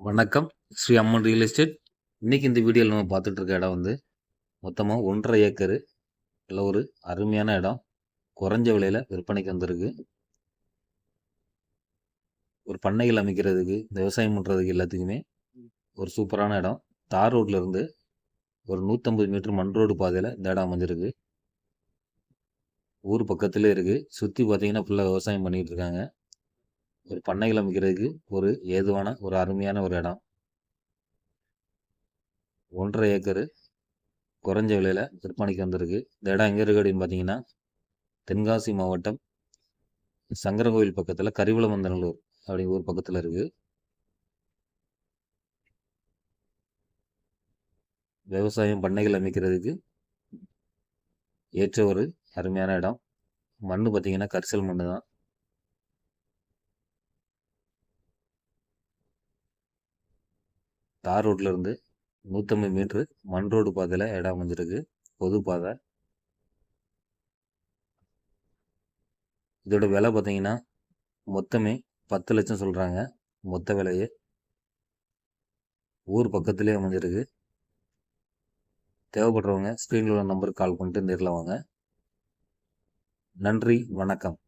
வணக்கம். ஸ்ரீ அம்மன் real estate இன்றைக்கி இந்த வீடியோவில் நம்ம பார்த்துட்டு இருக்க இடம் வந்து மொத்தமாக ஒன்றரை ஏக்கரு. இல்லை ஒரு அருமையான இடம். குறைஞ்ச விலையில் விற்பனைக்கு வந்திருக்கு. ஒரு பண்ணைகள் அமைக்கிறதுக்கு விவசாயம் பண்ணுறதுக்கு எல்லாத்துக்குமே ஒரு சூப்பரான இடம். தார் ரோட்டில் இருந்து ஒரு நூற்றம்பது மீட்டர் மண் ரோடு பாதையில் இந்த இடம் அமைஞ்சிருக்கு. ஊர் பக்கத்துலேயே இருக்குது சுற்றி பார்த்தீங்கன்னா ஃபுல்லாக விவசாயம் பண்ணிகிட்டு இருக்காங்க ஒரு பண்ணைகள் அமைக்கிறதுக்கு ஒரு ஏதுவான ஒரு அருமையான ஒரு இடம். ஒன்றரை ஏக்கரு குறைஞ்ச விலையில் விற்பனைக்கு வந்திருக்கு. இந்த இடம் எங்கே இருக்குது அப்படின்னு பார்த்தீங்கன்னா தென்காசி மாவட்டம் சங்கரங்கோவில் பக்கத்தில் கரிவளமந்தநல்லூர் அப்படி ஊர் பக்கத்தில் இருக்குது விவசாயம் பண்ணைகள் அமைக்கிறதுக்கு ஏற்ற ஒரு அருமையான இடம். மண் பார்த்திங்கன்னா கரிசல் மண் தான் தார் ரோட்லேருந்து நூற்றம்பது மீட்ரு மண் ரோடு பாதையில் இடம் அமைஞ்சிருக்கு. பொது பாதை. இதோட விலை பார்த்தீங்கன்னா மொத்தமே பத்து லட்சம் சொல்கிறாங்க மொத்த விலையே. ஊர் பக்கத்துலேயே அமைஞ்சிருக்கு. தேவைப்படுறவங்க ஸ்க்ரீனில் உள்ள நம்பருக்கு கால் பண்ணிட்டு நேரில் வாங்க. நன்றி வணக்கம்.